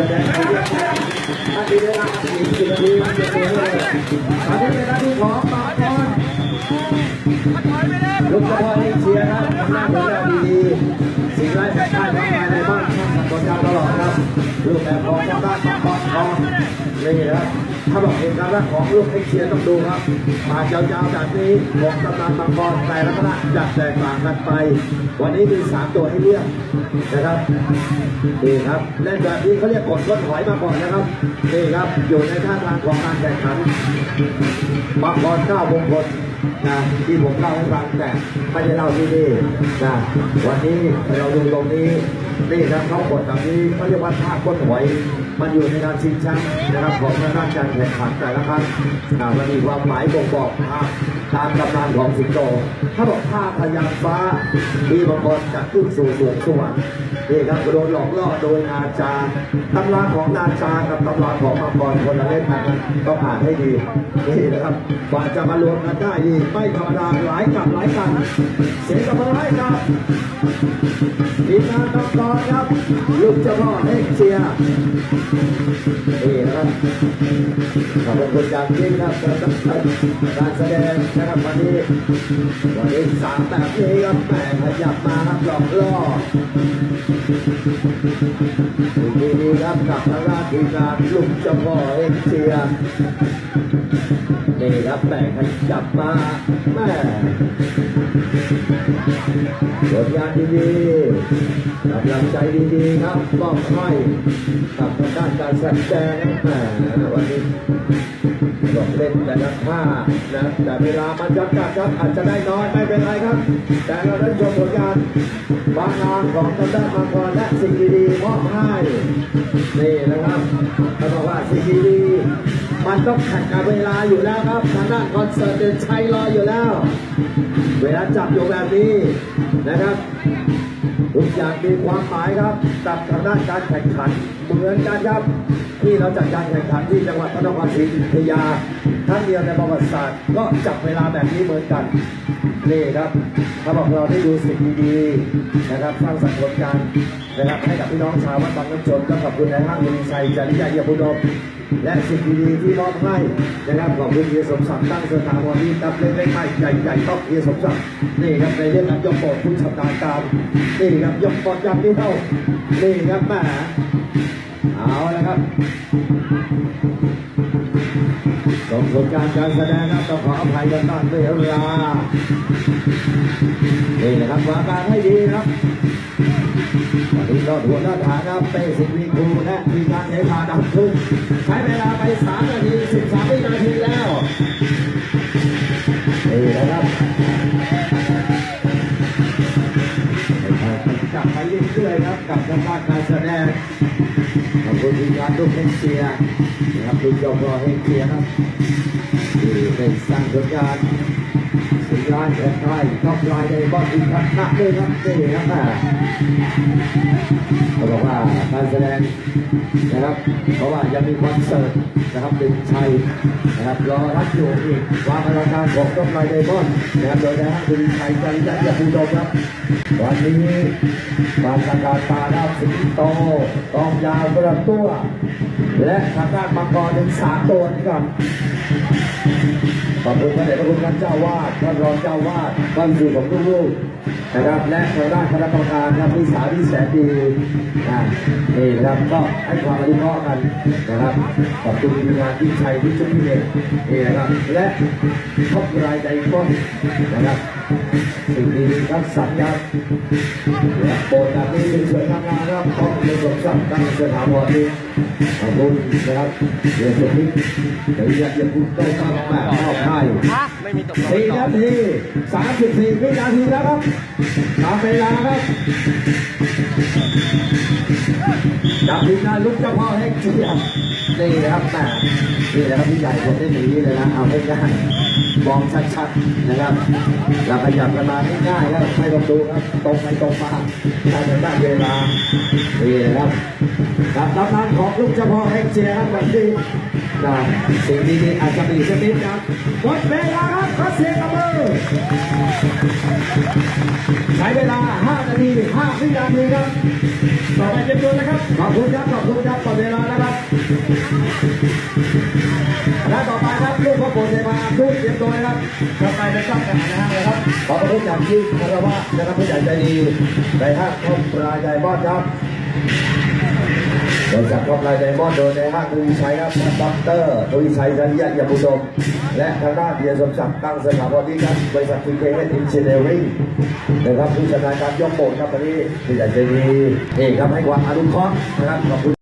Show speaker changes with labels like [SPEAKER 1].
[SPEAKER 1] สดงองเรื่องนาทีเวลาสี่สิบนาทีมันจะเป็นเลยตอนนี้เป็นหน้าที่ของปากบอลลูกเฉพาะเอเชียร์ครับทำหน้าที่ได้ดีๆสิ่งไร้แพ้ได้ทำมาในบ้านช่างสังกนตลอดครับลูกแบบของทางด้านปากบอลของนี่นะครับ ถ้าบอกเอกลักษณ์ของลูกเอเชียต้องดูครับมายาวๆแบบนี้ของตำนานบางกอลแต่ละคณะจะแตกต่างกันไป วันนี้มีสามตัวให้เลือกนะครับนี่ครับเล่นแบบนี้เขาเรียกกดก้นหอยมาก่อนนะครับนี่ครับอยู่ในท่าทางของการแข่งขันบางกรเก้าวงกล นะที่ผมเล่าให้ฟังแต่ไม่ได้เล่าที่นี่นะวันนี้เราดูตรงนี้นี่ครับเขากดแบบนี้เขาเรียกว่าท่าก้นหอยมันอยู่ในการชิงแชมป์นะครับของทางด้านการแข่งขันแต่ละครั้งนะมันมีความหมายบ่งบอกภาพตามตำนานของสิงโตถ้าบอกท่าพยางฟ้ามีบางคนจะขึ้นสู่สวงสวรรค์ นี่ครับโดนหลอกล่อโดยนาจาตำราของนาจากับตำราของมังกรคนละเล่นกันต้องอ่านให้ดีนี่นะครับกว่าจะมารวมกันได้นี่ไม่ธรรมดาหลายกับหลายกันเสียงกำลังให้ครับทีมงานมังครับลูกเจ้าพ่อเอ็กเชียร์นี่นะครับขอบคุณอย่างยิ่งครับการแสดงนะครับวันนี้วันนี้สามแบบนี้ครับแหมขยับมาครับหลอกล่อดีๆครับกับทางด้านทีมงาลูกเจ้าพ่อเอเชียร์นี่ครับแหมขยับมาแม่ผลงานดีๆกำลังใจดีๆครับมอบให้กับทางด้านการแสดงแหมวันนี้ บอกเล่นแต่ละท่านะแต่เวลามันจำกัดครับอาจจะได้น้อยไม่เป็นไรครับ แต่เราได้ชมผลงานบางงานของทางด้านมังกรและสิ่งดีๆมอบให้นี่นะครับเขาบอกว่าสิ่งดีๆมันต้องแข่งกับเวลาอยู่แล้วครับทางด้านคอนเสิร์ตเดินชัยรออยู่แล้ว เวลาจับอยู่แบบนี้นะครับ ทุกอย่างมีความหมายครับกับทางด้านการแข่งขัน เหมือนกันครับที่เราจัดการแข่งขันที่จังหวัดพระนครศรีอยุธยาทั้งเดียวในประวัติศาสตร์ก็จับเวลาแบบนี้เหมือนกันนี่ครับเขาบอกเราได้ดูสิ่งดีๆนะครับสร้างสรรค์ผลงานนะครับให้กับพี่น้องชาววัดบางน้ำชนก็ขอบคุณนายห้างมีชัยจริยาเยี่ยมบุญดม และสิ่งดีๆที่มอบให้นะครับขอบคุณเฮียสมศักดิ์ตั้งสถาบันนี้ครับเล็กๆไม่ใหญ่ๆต้องเฮียสมศักดิ์นี่ครับในเรื่องการยกโปรดผู้ชำนาญการนี่ครับยกบอลยำที่เท่านี่ครับแหม่เอาละครับสมผลการการแสดงครับต้องขออภัยกันบ้างด้วยเวลานี่นะครับวางการให้ดีครับ วันนี้ก็หัวหน้าฐานครับเป้สิงห์วีครูและทีมงานเทพาดำขึ้นใช้เวลาไป 3 นาที 13 วินาทีแล้วนี่นะครับจับไปเรื่อยๆครับกับทางด้านการแสดงขอบคุณทีมงานลูกเฮงเชียร์นะครับลูกยอพอเฮงเชียร์ครับที่เป็นสร้างผลงาน ซ้านแข่งไทยท็อปไลน์ในบอลอีกครั้งหนักเลยครับนี่ครับแม่เขาบอกว่าการแสดงนะครับ เพราะว่ายังมีคอนเสิร์ตนะครับเป็นชัยนะครับรอรับอยู่อีกวางพลังงานของท็อปไลน์ในบอลนะครับโดยนายฮักคุณชัยจันทร์ยาภูดมครับวันนี้การทางการตาดาวสิงโตกองยาวกระตัว และทางด้านมังกรถึงสามตัวนี่ครับขอบคุณพระเดชพระคุณท่านเจ้าวาดท่านรองเจ้าวาดท่านสื่อของลูกๆนะครับ และทางด้านคณะกรรมการครับที่สาที่แสนดีอ่านี่นะครับก็ให้ความอนุเคราะห์กันนะครับขอบคุณทีมงานที่ชัยที่ชุดที่เด็กนี่นะครับและท็อปรายใจก้อนนะครับ สิ่งดีๆครับสัญญาและโปรดแบบนี้เป็นสวยงานครับขอบคุณสมศักดิ์ตั้งสถาบันนี้ขอบคุณนะครับเดี๋ยวสุดที่เดี๋ยวอยากจะพูดต้องการแบบมอบให้
[SPEAKER 2] ไม่มีตกลง
[SPEAKER 1] สี่นาทีสามสิบสี่วินาทีแล้วครับตามเวลาครับจับทีมงานลุกเจ้าพ่อให้เชียร์นี่นะครับแหมนี่นะครับพี่ใหญ่ผมได้หนีเลยนะเอาให้ง่า ยมองชัดๆนะครับเราขยับกันมาง่ายๆครับไม่ต้องดูครับตรงไปตรงมาถ้าจะได้เวลานี่นะครับกับตำนานของลูกเจ้าพ่อให้เชียร์ครับแบบนี้นะสิ่งดีๆอาจจะมีสักนิดครับหมดเวลาครับขอเสียงกับมือใช้เวลา 5 นาที 5 วินาทีครับต่อไปเตรียมตัวนะครับ ขอบคุณครับ ขอบคุณครับต่อเวลานะครับ ต่อไปเป็
[SPEAKER 2] นช่องกานะฮะเลยครับ
[SPEAKER 1] ขอบคุณจากที่คารวะนะครับผู้ใหญ่ใจดีในห้างครอบปลาใจบอดครับบริษัทครอบปลาใจบอดโดยในห้างทวีชัยครับด็อกเตอร์ทวีชัยชัยยะยมุดมและทางด้านเดียสมศักดิ์ตั้งสถาบันนี้ครับบริษัททีเคเอสอินเจเนอริ่งนะครับผู้ชำนาญการยกโป่งครับวันนี้ผู้ใหญ่ใจดีนี่ครับให้ความอนุเคราะห์นะครับขอบคุณ